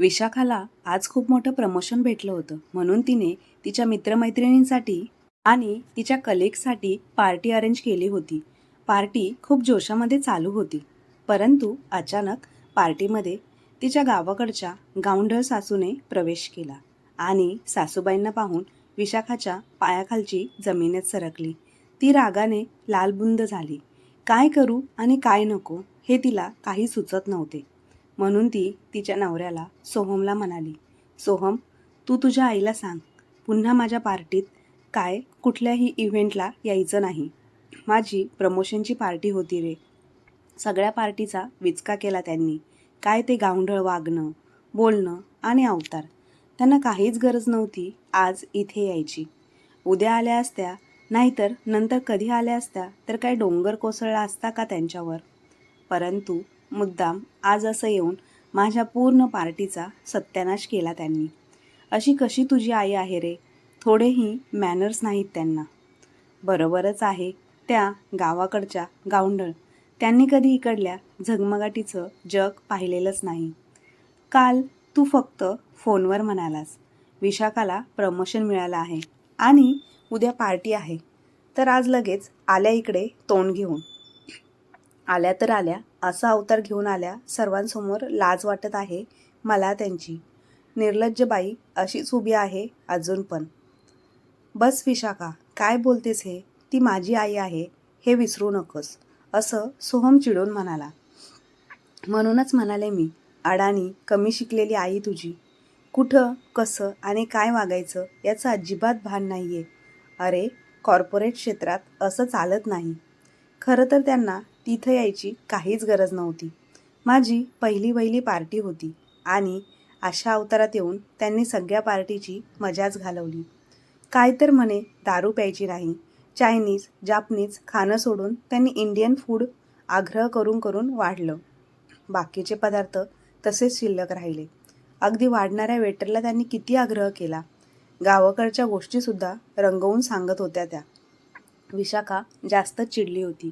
विशाखाला आज खूप मोठं प्रमोशन भेटलं होतं. म्हणून तिने तिच्या मित्रमैत्रिणींसाठी आणि तिच्या कलेक्ससाठी पार्टी अरेंज केली होती. पार्टी खूप जोशामध्ये चालू होती. परंतु अचानक पार्टीमध्ये तिच्या गावाकडच्या गावंढळ सासूने प्रवेश केला आणि सासूबाईंना पाहून विशाखाच्या पायाखालची जमिनीत सरकली. ती रागाने लालबुंद झाली. काय करू आणि काय नको हे तिला काही सुचत नव्हते. म्हणून ती तिच्या नवऱ्याला सोहमला म्हणाली सोहम तू तुझ्या आईला सांग पुन्हा माझ्या पार्टीत काय कुठल्याही इव्हेंटला यायचं नाही. माझी प्रमोशनची पार्टी होती रे. सगळ्या पार्टीचा विचका केला त्यांनी. काय ते गावंढळ वागणं बोलणं आणि अवतार. त्यांना काहीच गरज नव्हती आज इथे यायची. उद्या आल्या असत्या नाहीतर नंतर कधी आल्या असत्या तर काय डोंगर कोसळला असता का त्यांच्यावर? परंतु मुद्दाम आज असं येऊन माझ्या पूर्ण पार्टीचा सत्यानाश केला त्यांनी. अशी कशी तुझी आई आहे रे? थोडेही मॅनर्स नाहीत त्यांना. बरोबरच आहे त्या गावाकडच्या गावंडळ त्यांनी कधी इकडल्या झगमगाटीचं जग पाहिलेलंच नाही. काल तू फक्त फोनवर म्हणालास. विशाखाला प्रमोशन मिळालं आहे. आणि उद्या पार्टी आहे. तर आज लगेच आल्या इकडे तोंड घेऊन. आल्या तर आल्या असा अवतार घेऊन आल्या सर्वांसमोर लाज वाटत आहे मला त्यांची. निर्लज्ज बाई अशीच उभी आहे अजून पण. बस विशाखा काय बोलतेस हे? ती माझी आई आहे हे विसरू नकोस असं सोहम चिडून म्हणाला. म्हणूनच म्हणाले मी अडाणी कमी शिकलेली आई तुझी. कुठं कसं आणि काय वागायचं याचं अजिबात भान नाही आहे अरे कॉर्पोरेट क्षेत्रात असं चालत नाही. खरं तर त्यांना तिथं यायची काहीच गरज नव्हती. माझी पहिली पहिली पार्टी होती आणि अशा अवतारात येऊन त्यांनी सगळ्या पार्टीची मजाच घालवली. काय तर म्हणे दारू प्यायची नाही. चायनीज जापनीज खाणं सोडून त्यांनी इंडियन फूड आग्रह करून करून वाढलं. बाकीचे पदार्थ तसेच शिल्लक राहिले. अगदी वाढणाऱ्या वेटरला त्यांनी किती आग्रह केला. गावाकडच्या गोष्टीसुद्धा रंगवून सांगत होत्या त्या. विशाखा जास्त चिडली होती.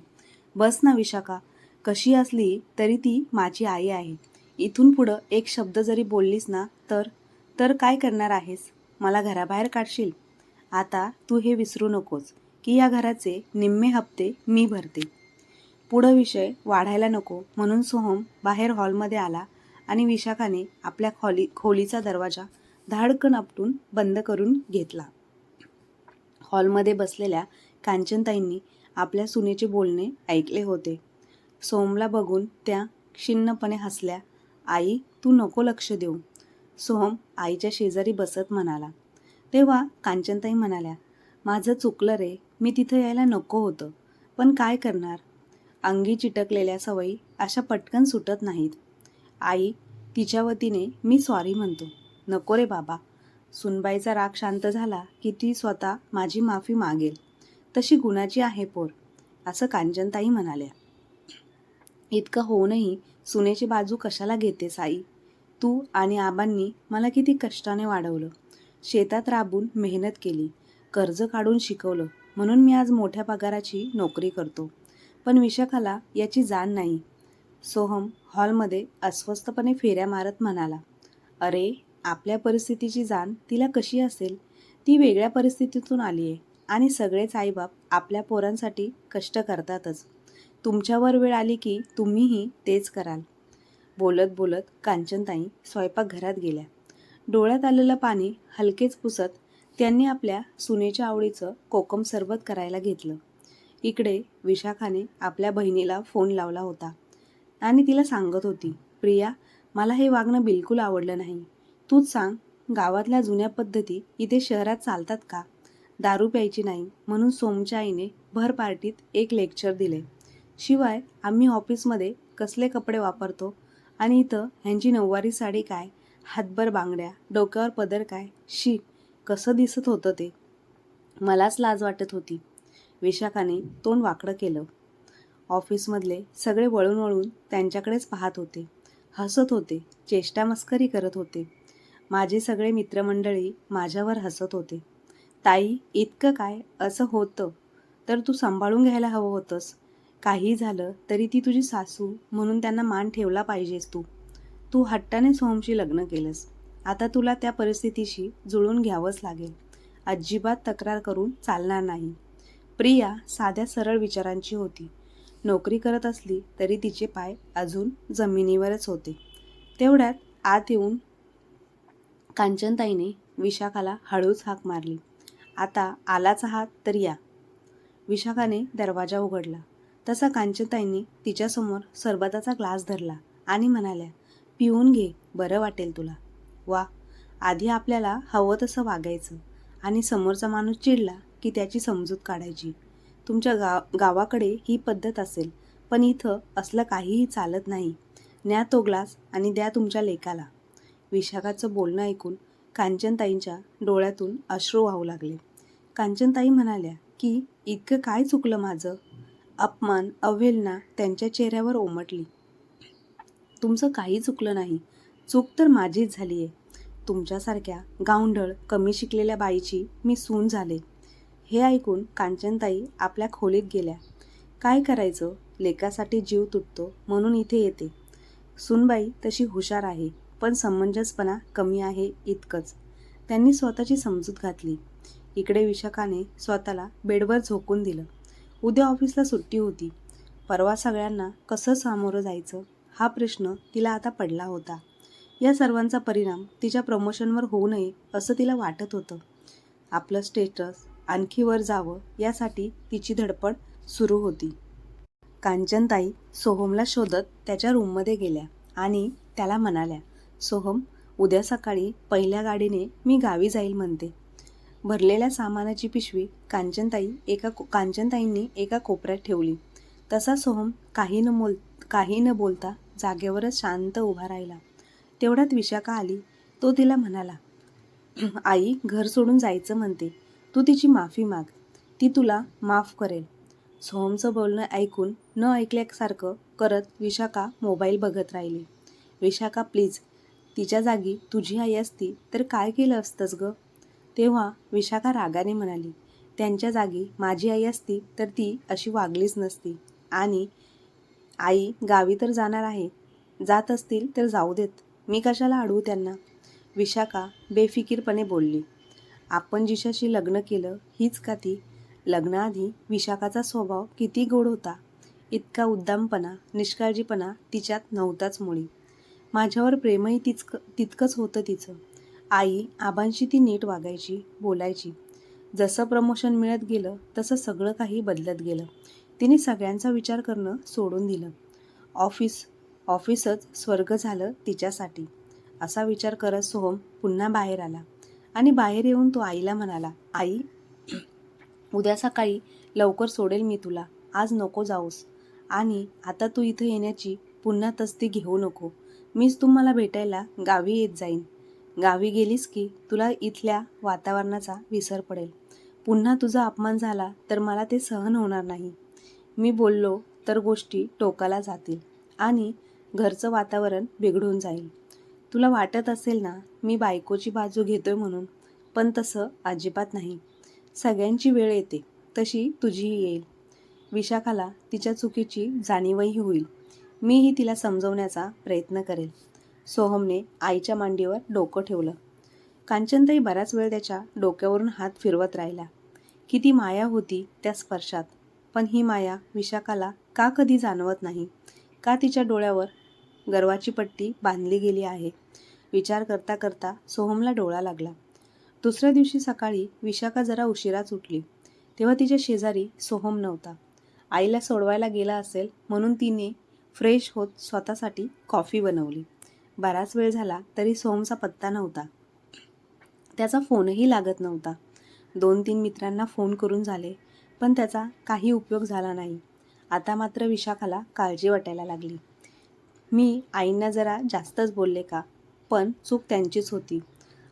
बस ना विशाखा. कशी असली तरी ती माझी आई आहे. इथून पुढं एक शब्द जरी बोललीस ना तर तर काय करणार आहेस? मला घराबाहेर काढशील? आता तू हे विसरू नकोस की या घराचे निम्मे हप्ते मी भरते. पुढं विषय वाढायला नको म्हणून सोहम बाहेर हॉलमध्ये आला आणि विशाखाने आपल्या खोली खोलीचा दरवाजा धाडकन आपटून बंद करून घेतला. हॉलमध्ये बसलेल्या कांचनताईंनी आपल्या सुनेचे बोलणे ऐकले होते. सोहमला बघून त्या क्षिन्नपणे हसल्या आई तू नको लक्ष देऊ. सोहम आईच्या शेजारी बसत म्हणाला. तेव्हा कांचनताई म्हणाल्या माझं चुकलं रे मी तिथं यायला नको होतं. पण काय करणार? अंगी चिटकलेल्या सवयी अशा पटकन सुटत नाहीत. आई तिच्या वतीने मी सॉरी म्हणतो. नको रे बाबा. सुनबाईचा राग शांत झाला की ती स्वतः माझी माफी मागेल. तशी गुणाची आहे पोर असं कांचनताई म्हणाल्या. इतकं होऊनही सुनेची बाजू कशाला घेते साई? तू आणि आबांनी मला किती कष्टाने वाढवलं. शेतात राबून मेहनत केली कर्ज काढून शिकवलं म्हणून मी आज मोठ्या पगाराची नोकरी करतो. पण विशाखाला याची जाण नाही. सोहम हॉलमध्ये अस्वस्थपणे फेऱ्या मारत म्हणाला अरे आपल्या परिस्थितीची जाण तिला कशी असेल? ती वेगळ्या परिस्थितीतून आली आहे आणि सगळेच आईबाप आपल्या पोरांसाठी कष्ट करतातच. तुमच्यावर वेळ आली की तुम्हीही तेच कराल. बोलत बोलत कांचनताई स्वयंपाकघरात गेल्या. डोळ्यात आलेलं पाणी हलकेच पुसत त्यांनी आपल्या सुनेच्या आवडीचं कोकम सरबत करायला घेतलं. इकडे विशाखाने आपल्या बहिणीला फोन लावला होता. आणि तिला सांगत होती प्रिया मला हे वागणं बिलकुल आवडलं नाही. तूच सांग गावातल्या जुन्या पद्धती इथे शहरात चालतात का? दारू प्यायची नाही म्हणून सोमच्या आईने भर पार्टीत एक लेक्चर दिले. शिवाय आम्ही ऑफिसमध्ये कसले कपडे वापरतो आणि इथं ह्यांची नऊवारी साडी काय हातभर बांगड्या डोक्यावर पदर काय शी कसं दिसत होतं ते? मलाच लाज वाटत होती. विशाखाने तोंड वाकडं केलं. ऑफिसमधले सगळे वळून वळून त्यांच्याकडेच पाहत होते. हसत होते चेष्टा मस्करी करत होते. माझे सगळे मित्रमंडळी माझ्यावर हसत होते. ताई इतकं काय? असं होतं. तर तू सांभाळून घ्यायला हवं होतंस. काही झालं तरी ती तुझी सासू म्हणून त्यांना मान ठेवला पाहिजेस तू. तू हट्टाने सोहमशी लग्न केलंस. आता तुला त्या परिस्थितीशी जुळून घ्यावंच लागेल. अजिबात तक्रार करून चालणार नाही. प्रिया साध्या सरळ विचारांची होती. नोकरी करत असली तरी तिचे पाय अजून जमिनीवरच होते. तेवढ्यात आत येऊन कांचनताईने विशाखाला हळूच हाक मारली. आता आलाच आहात तर या. विशाखाने दरवाजा उघडला. तसा कांचनताईंनी तिच्यासमोर सरबताचा ग्लास धरला आणि म्हणाल्या पिऊन घे बरं वाटेल तुला. वा आधी आपल्याला हवं तसं वागायचं. आणि समोरचा माणूस चिडला की त्याची समजूत काढायची. तुमच्या गाव गावाकडे ही पद्धत असेल पण इथं असलं काहीही चालत नाही. न्या तो ग्लास आणि द्या तुमच्या लेकाला. विशाखाचं बोलणं ऐकून कांचनताईंच्या डोळ्यातून अश्रू वाहू लागले. कांचनताई म्हणाल्या की इतकं काय चुकलं माझं? अपमान अवहेलना त्यांच्या चेहऱ्यावर उमटली तुमचं काही चुकलं नाही. चूक तर माझीच झाली आहे तुमच्यासारख्या गावंढळ कमी शिकलेल्या बाईची मी सून झाले. हे ऐकून कांचनताई आपल्या खोलीत गेल्या. काय करायचं? लेकासाठी जीव तुटतो म्हणून इथे येते. सुनबाई तशी हुशार आहे. पण समंजसपणा कमी आहे इतकंच. त्यांनी स्वतःची समजूत घातली. इकडे विशाखाने स्वतःला बेडवर झोकून दिलं. उद्या ऑफिसला सुट्टी होती. परवा सगळ्यांना कसं सामोरं जायचं? हा प्रश्न तिला आता पडला होता. या सर्वांचा परिणाम तिच्या प्रमोशनवर होऊ नये असं तिला वाटत होतं. आपलं स्टेटस आणखी वर जावं यासाठी तिची धडपड सुरू होती. कांचनताई सोहमला शोधत त्याच्या रूममध्ये गेल्या आणि त्याला म्हणाल्या सोहम उद्या सकाळी पहिल्या गाडीने मी गावी जाईल म्हणते. भरलेल्या सामानाची पिशवी कांचनताई एका कांचनताईंनी एका कोपऱ्यात ठेवली. तसा सोहम काही न बोल काही न बोलता जागेवरच शांत उभा राहिला. तेवढ्यात विशाखा आली. तो तिला म्हणाला आई घर सोडून जायचं म्हणते. तू तिची माफी माग. ती तुला माफ करेल. सोहमचं बोलणं ऐकून न ऐकल्यासारखं करत विशाखा मोबाईल बघत राहिली. विशाखा प्लीज तिच्या जागी तुझी आई असती तर काय केलं असतंस ग? तेव्हा विशाखा रागाने म्हणाली त्यांच्या जागी माझी आई असती तर ती अशी वागलीच नसती. आणि आई गावी तर जाणार आहे. जात असतील तर जाऊ देत. मी कशाला अडवू त्यांना? विशाखा बेफिकीरपणे बोलली आपण जिशाशी लग्न केलं हीच का ती? लग्नाआधी विशाखाचा स्वभाव किती गोड होता. इतका उद्दामपणा निष्काळजीपणा तिच्यात नव्हताच मुळी. माझ्यावर प्रेमही तिचक तितकंच होतं तिचं. आई आबांशी ती नीट वागायची बोलायची. जसं प्रमोशन मिळत गेलं तसं सगळं काही बदलत गेलं. तिने सगळ्यांचा विचार करणं सोडून दिलं. ऑफिस ऑफिसच स्वर्ग झालं तिच्यासाठी. असा विचार करत सोहम पुन्हा बाहेर आला. आणि बाहेर येऊन तो आईला म्हणाला आई उद्या सकाळी लवकर सोडेल मी तुला. आज नको जाऊस. आणि आता तू इथं येण्याची पुन्हा तस्ती घेऊ नको. मीच तुम्हाला भेटायला गावी येत जाईन. गावी गेलीस की तुला इथल्या वातावरणाचा विसर पडेल. पुन्हा तुझा अपमान झाला तर मला ते सहन होणार नाही. मी बोललो तर गोष्टी टोकाला जातील आणि घरचं वातावरण बिघडून जाईल. तुला वाटत असेल ना मी बायकोची बाजू घेतोय म्हणून पण तसं अजिबात नाही. सगळ्यांची वेळ येते तशी तुझीही येईल. विशाखाला तिच्या चुकीची जाणीवही होईल. मीही तिला समजवण्याचा प्रयत्न करेल. सोहमने आईच्या मांडीवर डोकं ठेवलं. कांचनताई बराच वेळ त्याच्या डोक्यावरून हात फिरवत राहिला. किती माया होती त्या स्पर्शात. पण ही माया विशाखाला का कधी जाणवत नाही? का तिच्या डोळ्यावर गर्वाची पट्टी बांधली गेली आहे? विचार करता करता सोहमला डोळा लागला. दुसऱ्या दिवशी सकाळी विशाखा जरा उशिराच उठली. तेव्हा तिच्या शेजारी सोहम नव्हता. आईला सोडवायला गेला असेल म्हणून तिने फ्रेश होत स्वतःसाठी कॉफी बनवली. बराच वेळ झाला तरी सोमचा पत्ता नव्हता. त्याचा फोनही लागत नव्हता. दोन तीन मित्रांना फोन करून झाले पण त्याचा काही उपयोग झाला नाही. आता मात्र विशाखाला काळजी वाटायला लागली. मी आईंना जरा जास्तच बोलले का? पण चूक त्यांचीच होती.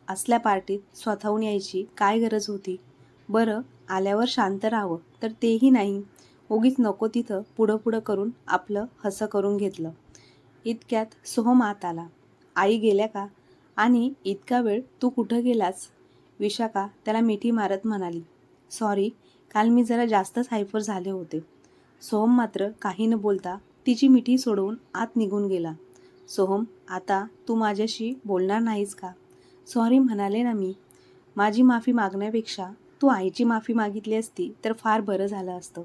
असल्या पार्टीत स्वतःहून यायची काय गरज होती? बरं आल्यावर शांत राहावं तर तेही नाही. उगीच नको तिथं पुढं पुढं करून आपलं हसं करून घेतलं. इतक्यात सोहम आत आला. आई गेल्या का? आणि इतका वेळ तू कुठं गेलास? विशाखा त्याला मिठी मारत म्हणाली. सॉरी काल मी जरा जास्तच हायफर झाले होते. सोहम मात्र काही न बोलता तिची मिठी सोडवून आत निघून गेला. सोहम आता तू माझ्याशी बोलणार नाहीस का? सॉरी म्हणाले ना मी. माझी माफी मागण्यापेक्षा तू आईची माफी मागितली असती तर फार बरं झालं असतं.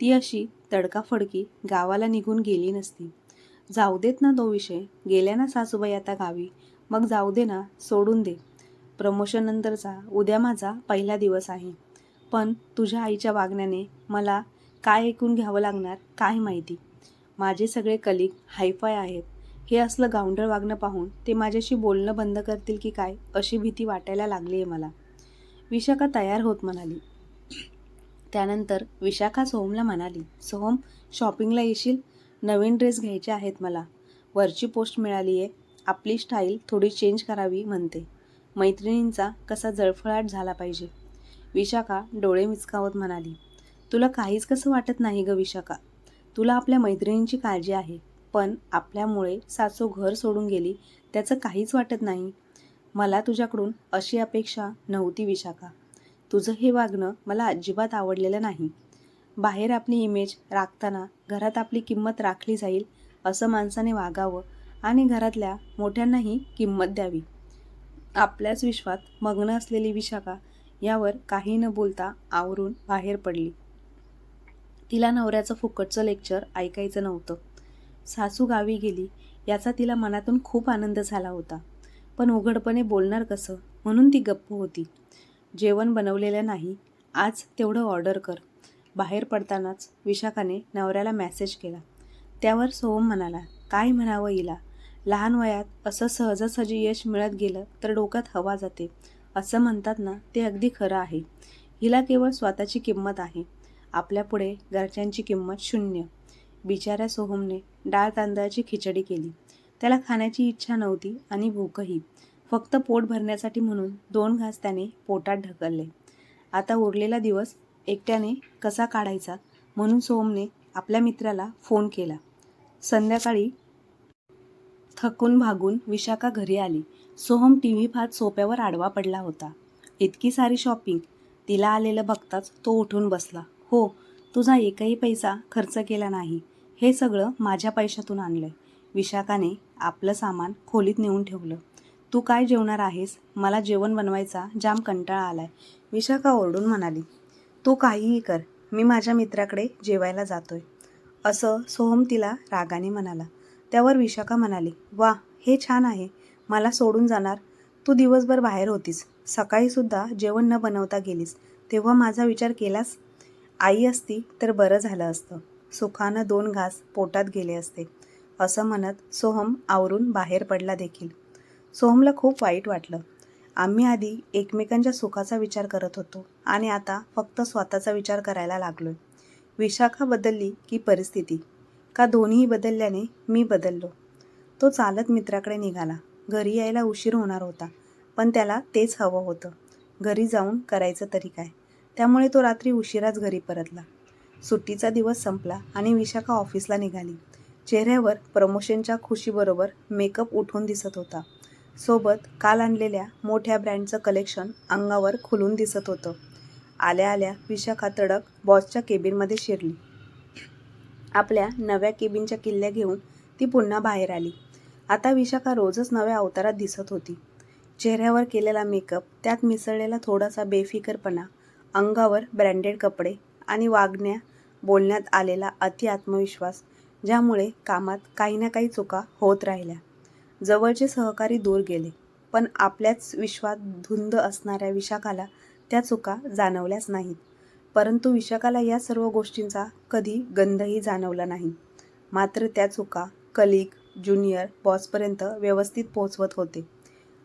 ती अशी तडकाफडकी गावाला निघून गेली नसती. जाऊ देत ना तो विषय. गेल्या ना सासूबाई आता गावी. मग जाऊ दे ना सोडून दे. प्रमोशन नंतरचा उद्या माझा पहिला दिवस आहे. पण तुझ्या आईच्या वागण्याने मला काय ऐकून घ्यावं लागणार काय माहिती? माझे सगळे कलिग हायफाय आहेत. हे असलं गावंढळ वागणं पाहून ते माझ्याशी बोलणं बंद करतील की काय अशी भीती वाटायला लागली आहे मला. विशाखा तयार होत म्हणाली. त्यानंतर विशाखा सोहमला म्हणाली सोहम शॉपिंगला येशील? नवीन ड्रेस घ्यायचे आहेत मला. वरची पोस्ट मिळाली आहे आपली स्टाईल थोडी चेंज करावी म्हणते. मैत्रिणींचा कसा जळफळाट झाला पाहिजे. विशाखा डोळे मिचकावत म्हणाली तुला काहीच कसं वाटत नाही ग विशाखा. तुला आपल्या मैत्रिणींची काळजी आहे पण आपल्यामुळे सासू घर सोडून गेली त्याचं काहीच वाटत नाही. मला तुझ्याकडून अशी अपेक्षा नव्हती विशाखा. तुझं हे वागणं मला अजिबात आवडलेलं नाही. बाहेर आपली इमेज राखताना घरात आपली किंमत राखली जाईल असं माणसाने वागावं आणि घरातल्या मोठ्यांनाही किंमत द्यावी. आपल्याच विश्वात मग्न असलेली विशाखा यावर काही न बोलता आवरून बाहेर पडली. तिला नवऱ्याचं फुकटचं लेक्चर ऐकायचं नव्हतं. सासू गावी गेली याचा तिला मनातून खूप आनंद झाला होता. पण उघडपणे बोलणार कसं? म्हणून ती गप्प होती. जेवण बनवलेलं नाही. आज तेवढं ऑर्डर कर. बाहेर पडतानाच विशाखाने नवऱ्याला मॅसेज केला. त्यावर सोहम म्हणाला काय म्हणावं हिला? लहान वयात असं सहजासहजी यश मिळत गेलं तर डोक्यात हवा जाते. असं म्हणतात ना ते अगदी खरं आहे. हिला केवळ स्वतःची किंमत आहे. आपल्यापुढे घरच्यांची किंमत शून्य. बिचाऱ्या सोहमने डाळ तांदळाची खिचडी केली. त्याला खाण्याची इच्छा नव्हती आणि भूकही. फक्त पोट भरण्यासाठी म्हणून दोन घास त्याने पोटात ढकलले. आता उरलेला दिवस एकट्याने कसा काढायचा म्हणून सोहमने आपल्या मित्राला फोन केला. संध्याकाळी थकून भागून विशाखा घरी आली. सोहम टी व्ही फार सोप्यावर आडवा पडला होता. इतकी सारी शॉपिंग तिला आलेलं बघताच तो उठून बसला. हो तुझा एकही पैसा खर्च केला नाही. हे सगळं माझ्या पैशातून आणलंय. विशाखाने आपलं सामान खोलीत नेऊन ठेवलं. तू काय जेवणार आहेस? मला जेवण बनवायचा जाम कंटाळा आलाय. विशाखा ओरडून म्हणाली तू काहीही कर मी माझ्या मित्राकडे जेवायला जातोय. असं सोहम तिला रागाने म्हणाला. त्यावर विशाखा म्हणाली वा हे छान आहे. मला सोडून जाणार. तू दिवसभर बाहेर होतीस. सकाळीसुद्धा जेवण न बनवता गेलीस. तेव्हा माझा विचार केलास? आई असती तर बरं झालं असतं. सुखानं दोन घास पोटात गेले असते. असं म्हणत सोहम आवरून बाहेर पडला देखील. सोहमला खूप वाईट वाटलं. आम्ही आधी एकमेकांच्या सुखाचा विचार करत होतो आणि आता फक्त स्वतःचा विचार करायला लागलोय. विशाखा बदलली की परिस्थिती. का दोन्हीही बदलल्याने मी बदललो. तो चालत मित्राकडे निघाला. घरी यायला उशीर होणार होता पण त्याला तेच हवं होतं. घरी जाऊन करायचं तरी काय? त्यामुळे तो रात्री उशिराच घरी परतला. सुट्टीचा दिवस संपला आणि विशाखा ऑफिसला निघाली. चेहऱ्यावर प्रमोशनच्या खुशीबरोबर मेकअप उठून दिसत होता. सोबत काल आणलेल्या मोठ्या ब्रँडचं कलेक्शन अंगावर खुलून दिसत होतं. आल्या आल्या विशाखा तडक बॉसच्या केबिनमध्ये शिरली. आपल्या नव्या केबिनच्या किल्ल्या घेऊन ती पुन्हा बाहेर आली. आता विशाखा रोजच नव्या अवतारात दिसत होती. चेहऱ्यावर केलेला मेकअप त्यात मिसळलेला थोडासा बेफिकरपणा अंगावर ब्रँडेड कपडे आणि वागण्या बोलण्यात आलेला अति आत्मविश्वास ज्यामुळे कामात काही ना काही चुका होत राहिल्या. जवळचे सहकारी दूर गेले. पण आपल्याच विश्वात धुंद असणाऱ्या विशाखाला त्या चुका जाणवल्याच नाहीत. परंतु विशाखाला या सर्व गोष्टींचा कधी गंधही जाणवला नाही. मात्र त्या चुका कलिग ज्युनियर बॉसपर्यंत व्यवस्थित पोहोचवत होते.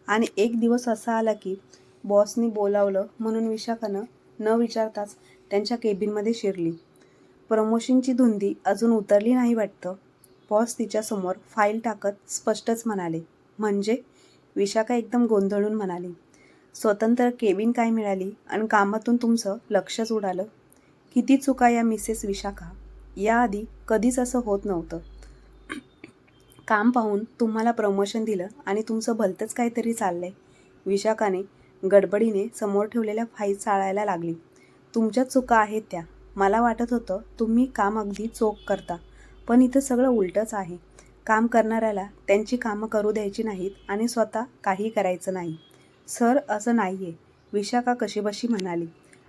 आणि एक दिवस असा आला की बॉसनी बोलावलं म्हणून विशाखानं न विचारताच त्यांच्या केबिनमध्ये शिरली. प्रमोशनची धुंदी अजून उतरली नाही वाटतं. बॉस तिच्यासमोर फाईल टाकत स्पष्टच म्हणाले म्हणजे? विशाखा एकदम गोंधळून म्हणाली स्वतंत्र केबिन काय मिळाली आणि कामातून तुमचं लक्षच उडालं? किती चुका या मिसेस विशाखा? याआधी कधीच असं होत नव्हतं. काम पाहून तुम्हाला प्रमोशन दिलं आणि तुमचं भलतंच काहीतरी चाललंय. विशाखाने गडबडीने समोर ठेवलेल्या फाईल चाळायला लागली तुमच्या चुका आहेत त्या. मला वाटत होतं तुम्ही काम अगदी चोख करता. पण इथं सगळं उलटंच आहे. काम करणाऱ्याला त्यांची कामं करू द्यायची नाहीत आणि स्वतः काही करायचं नाही. सर असं नाही आहे विशाखा कशीबशी म्हणाली.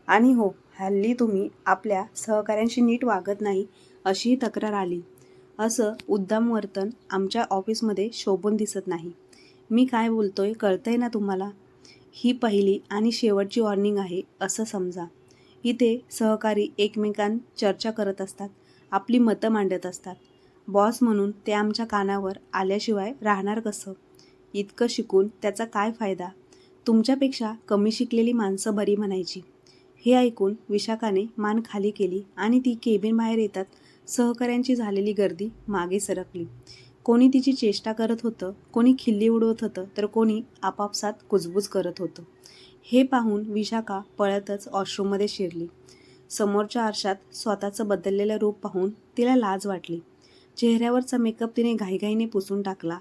आणि हो हल्ली तुम्ही आपल्या सहकाऱ्यांशी नीट वागत नाही अशीही तक्रार आली. असं उद्दाम वर्तन आमच्या ऑफिसमध्ये शोभून दिसत नाही. मी काय बोलतोय कळतंय ना तुम्हाला? ही पहिली आणि शेवटची वॉर्निंग आहे असं समजा. इथे सहकारी एकमेकांत चर्चा करत असतात. आपली मतं मांडत असतात. बॉस म्हणून ते आमच्या कानावर आल्याशिवाय राहणार कसं? इतकं शिकून त्याचा काय फायदा? तुमच्यापेक्षा कमी शिकलेली माणसं बरी म्हणायची. हे ऐकून विशाखाने मान खाली केली आणि ती केबिन बाहेर येतात सहकाऱ्यांची झालेली गर्दी मागे सरकली. कोणी तिची चेष्टा करत होतं कोणी खिल्ली उडवत होतं तर कोणी आपापसात कुजबूज करत होतं. हे पाहून विशाखा पळतच वॉशरूममध्ये शिरली. समोरच्या आरशात स्वतःचं बदललेलं रूप पाहून तिला लाज वाटली. चेहऱ्यावरचा मेकअप तिने घाईघाईने पुसून टाकला.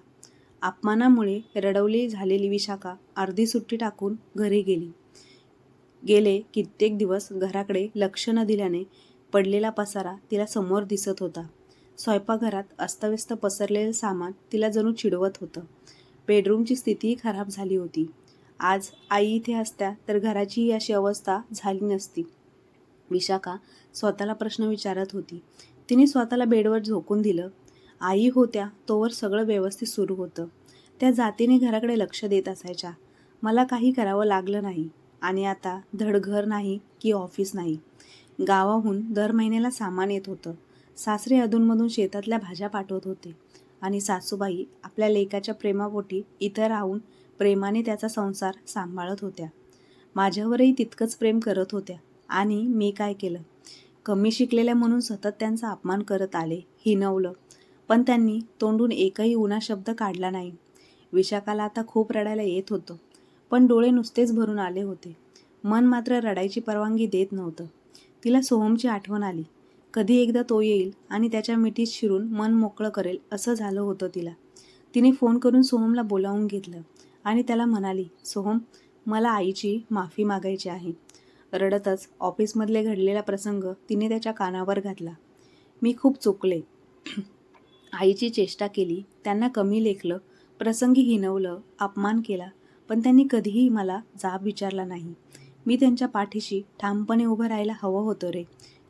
अपमानामुळे रडवली झालेली विशाखा अर्धी सुट्टी टाकून घरी गेली. गेले कित्येक दिवस घराकडे लक्ष न दिल्याने पडलेला पसारा तिला समोर दिसत होता. स्वयंपाकघरात अस्तव्यस्त पसरलेलं सामान तिला जणू चिडवत होतं. बेडरूमची स्थितीही खराब झाली होती. आज आई इथे असत्या तर घराचीही अशी अवस्था झाली नसती. विशाखा स्वतःला प्रश्न विचारत होती. तिने स्वतःला बेडवर झोकून दिलं. आई होत्या तोवर सगळं व्यवस्थित सुरू होतं. त्या जातीने घराकडे लक्ष देत असायच्या. मला काही करावं लागलं नाही. आणि आता धड घर नाही की ऑफिस नाही. गावाहून दर महिन्याला सामान येत होतं. सासरे अधूनमधून शेतातल्या भाज्या पाठवत होते. आणि सासूबाई आपल्या लेकाच्या प्रेमापोटी इथं राहून प्रेमाने त्याचा संसार सांभाळत होत्या. माझ्यावरही तितकंच प्रेम करत होत्या. आणि मी काय केलं? कमी शिकलेल्या म्हणून सतत त्यांचा अपमान करत आले हिनवलं पण त्यांनी तोंडून एकही उन्हा शब्द काढला नाही. विशाखाला आता खूप रडायला येत होतं पण डोळे नुसतेच भरून आले होते. मन मात्र रडायची परवानगी देत नव्हतं. तिला सोहमची आठवण आली. कधी एकदा तो येईल आणि त्याच्या मिठीत शिरून मन मोकळं करेल असं झालं होतं तिला. तिने फोन करून सोहमला बोलावून घेतलं आणि त्याला म्हणाली सोहम मला आईची माफी मागायची आहे. रडतच ऑफिसमधले घडलेला प्रसंग तिने त्याच्या कानावर घातला. मी खूप चुकले. आईची चेष्टा केली. त्यांना कमी लेखलं प्रसंगी हिनवलं अपमान केला पण त्यांनी कधीही मला जाब विचारला नाही. मी त्यांच्या पाठीशी ठामपणे उभं राहायला हवं होतं रे.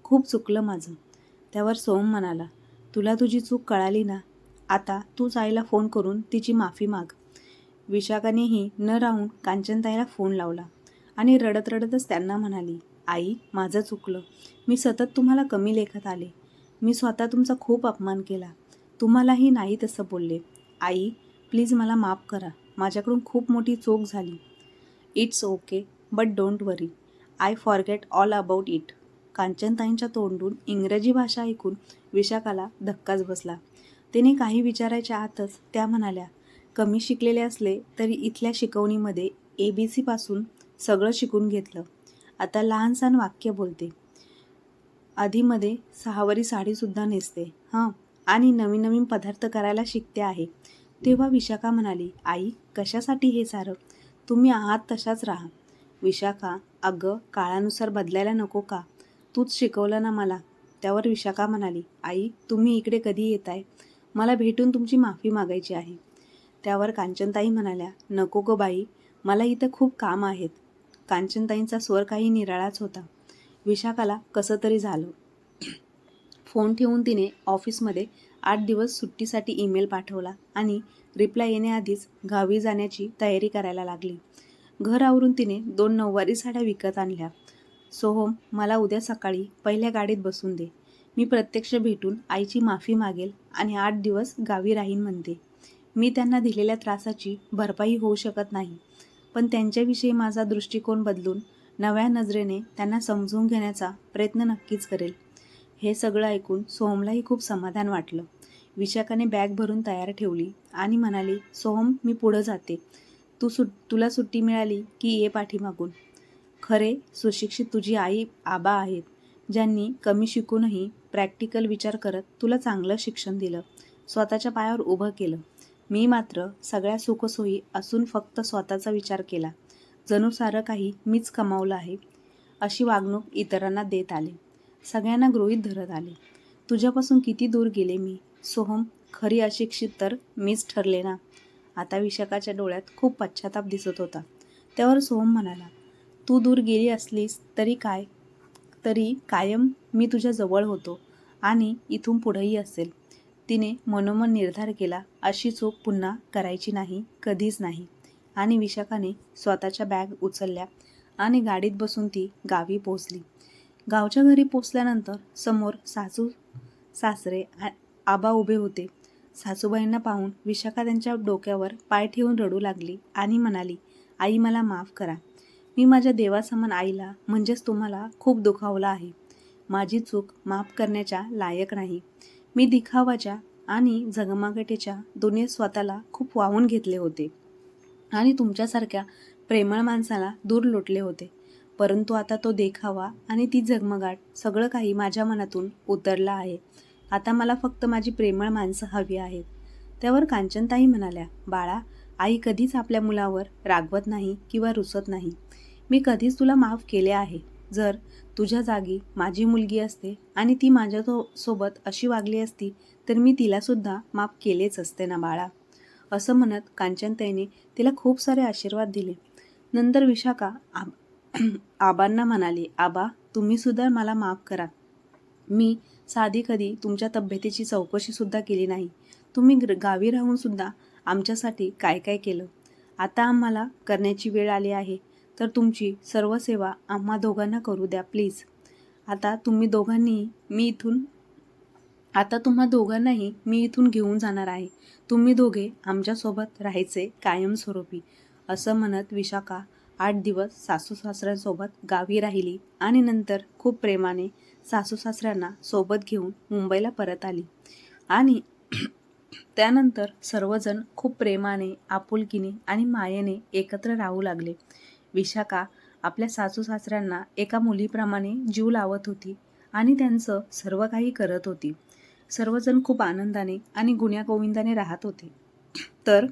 खूप चुकलं माझं. त्यावर सोम म्हणाला तुला तुझी चूक कळाली ना? आता तूच आईला फोन करून तिची माफी माग. विशाखानेही न राहून कांचनताईला फोन लावला. आणि रडत रडतच त्यांना म्हणाली आई माझं चुकलं. मी सतत तुम्हाला कमी लेखत आले. मी स्वतः तुमचा खूप अपमान केला. तुम्हालाही नाही तसं बोलले. आई प्लीज मला माफ करा. माझ्याकडून खूप मोठी चूक झाली. It's okay but don't worry. I forget all about it. कांचनताईंच्या तोंडून इंग्रजी भाषा ऐकून विशाखाला धक्काच बसला. तिने काही विचारायच्या आतच त्या म्हणाल्या कमी शिकलेले असले तरी इथल्या शिकवणीमध्ये ए बी सीपासून सगळं शिकून घेतलं. आता लहानसहान वाक्य बोलते. आधीमध्ये सहावारी साडीसुद्धा नेसते. हां आणि नवीन नवीन पदार्थ करायला शिकते आहे. तेव्हा विशाखा म्हणाली आई कशासाठी हे सारं? तुम्ही आहात तशाच राहा. विशाखा अगं काळानुसार बदलायला नको का? तूच शिकवलं ना मला. त्यावर विशाखा म्हणाली आई तुम्ही इकडे कधी येताय? मला भेटून तुमची माफी मागायची आहे. त्यावर कांचनताई म्हणाल्या नको गो बाई मला इथं खूप काम आहेत. कांचनताईंचा स्वर काही निराळाच होता. विशाखाला कसं तरी झालं. फोन ठेवून तिने ऑफिसमध्ये आठ दिवस सुट्टीसाठी ईमेल पाठवला आणि रिप्लाय येण्याआधीच गावी जाण्याची तयारी करायला लागली. घर आवरून तिने दोन नऊवारी साड्या विकत आणल्या. सोहम मला उद्या सकाळी पहिल्या गाडीत बसून दे. मी प्रत्यक्ष भेटून आईची माफी मागेल आणि आठ दिवस गावी राहीन म्हणते. मी त्यांना दिलेल्या त्रासाची भरपाई होऊ शकत नाही. पण त्यांच्याविषयी माझा दृष्टिकोन बदलून नव्या नजरेने त्यांना समजून घेण्याचा प्रयत्न नक्कीच करेल. हे सगळं ऐकून सोहमलाही खूप समाधान वाटलं. विशाखाने बॅग भरून तयार ठेवली आणि म्हणाली सोहम मी पुढं जाते. तू सुट तुला सुट्टी मिळाली की ये पाठीमागून. खरे सुशिक्षित तुझी आई आबा आहेत ज्यांनी कमी शिकूनही प्रॅक्टिकल विचार करत तुला चांगलं शिक्षण दिलं. स्वतःच्या पायावर उभं केलं. मी मात्र सगळ्या सुखसोयी असून फक्त स्वतःचा विचार केला. जणू सारं काही मीच कमावलं आहे अशी वागणूक इतरांना देत आले. सगळ्यांना गृहीत धरत आले. तुझ्यापासून किती दूर गेले मी? सोहम खरी अशिक्षित तर मीच ठरले ना? आता विशाखाच्या डोळ्यात खूप पश्चाताप दिसत होता. त्यावर सोहम म्हणाला तू दूर गेली असलीस तरी काय? तरी कायम मी तुझ्या जवळ होतो आणि इथून पुढेही असेल. तिने मनोमन निर्धार केला अशी चूक पुन्हा करायची नाही कधीच नाही. आणि विशाखाने स्वतःच्या बॅग उचलल्या आणि गाडीत बसून ती गावी पोचली गावच्या घरी पोचल्यानंतर समोर सासू सासरे आबा उभे होते. सासूबाईंना पाहून विशाखा त्यांच्या डोक्यावर पाय ठेवून रडू लागली आणि म्हणाली आई मला माफ करा. मी माझ्या देवासमान आईला म्हणजेच तुम्हाला खूप दुखावला आहे. माझी चूक माफ करण्याच्या लायक नाही. मी दिखावाच्या आणि झगमागटीच्या दोन्ही स्वतःला खूप वाहून घेतले होते आणि तुमच्यासारख्या प्रेमळ माणसाला दूर लोटले होते. परंतु आता तो देखावा आणि ती झगमगाट सगळं काही माझ्या मनातून उतरलं आहे. आता मला फक्त माझी प्रेमळ माणसं हवी आहेत. त्यावर कांचनताई म्हणाल्या बाळा आई कधीच आपल्या मुलावर रागवत नाही किंवा रुसत नाही. मी कधीच तुला माफ केले आहे. जर तुझ्या जागी माझी मुलगी असते आणि ती माझ्या तो सोबत अशी वागली असती तर मी तिलासुद्धा माफ केलेच असते ना बाळा. असं म्हणत कांचनताईने तिला खूप सारे आशीर्वाद दिले. नंतर विशाखा आब आबांना म्हणाली आबा तुम्हीसुद्धा मला माफ करा. मी साधी कधी तुमच्या तब्येतीची चौकशीसुद्धा केली नाही. तुम्ही ग्र- गावी राहूनसुद्धा आमच्यासाठी काय काय केलं? आता आम्हाला करण्याची वेळ आली आहे. तर तुमची सर्व सेवा आम्हा दोघांना करू द्या प्लीज. आता तुम्ही दोघांनी मी इथून आता तुम्हा दोघांनाही मी इथून घेऊन जाणार आहे. तुम्ही दोघे आमच्यासोबत राहायचे कायमस्वरूपी असं म्हणत विशाखा आठ दिवस सासू सासऱ्यांसोबत गावी राहिली आणि नंतर खूप प्रेमाने सासू सासऱ्यांना सोबत घेऊन मुंबईला परत आली. आणि त्यानंतर सर्वजण खूप प्रेमाने आपुलकीने आणि मायेने एकत्र राहू लागले. विशाखा आपल्या सासू सासऱ्यांना एका मुलीप्रमाणे जीव लावत होती आणि त्यांचं सर्व काही करत होती. सर्वजण खूप आनंदाने आणि गुण्यागोविंदाने राहत होते. तर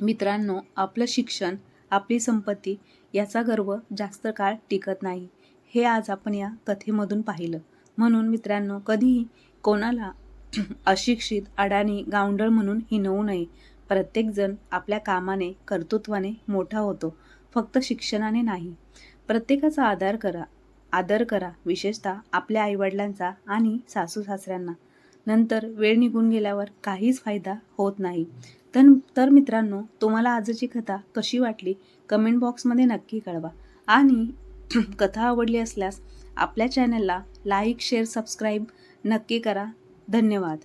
मित्रांनो आपलं शिक्षण आपली संपत्ती याचा गर्व जास्त काळ टिकत नाही. हे आज आपण या कथेमधून पाहिलं. म्हणून मित्रांनो कधीही कोणाला अशिक्षित अडाणी गावंडळ म्हणून हिनवू नये. प्रत्येकजण आपल्या कामाने कर्तृत्वाने मोठा होतो. फक्त शिक्षणाने नाही. प्रत्येकाचा आदर करा. आदर करा विशेषतः आपल्या आईवडिलांचा आणि सासू सासऱ्यांना नंतर वेळ निघून गेल्यावर काहीच फायदा होत नाही. तर तर मित्रांनो तुम्हाला आजची कथा कशी वाटली? कमेंट बॉक्समध्ये नक्की कळवा. आणि कथा आवडली असल्यास आपल्या चॅनलला लाईक शेअर सबस्क्राईब नक्की करा. धन्यवाद.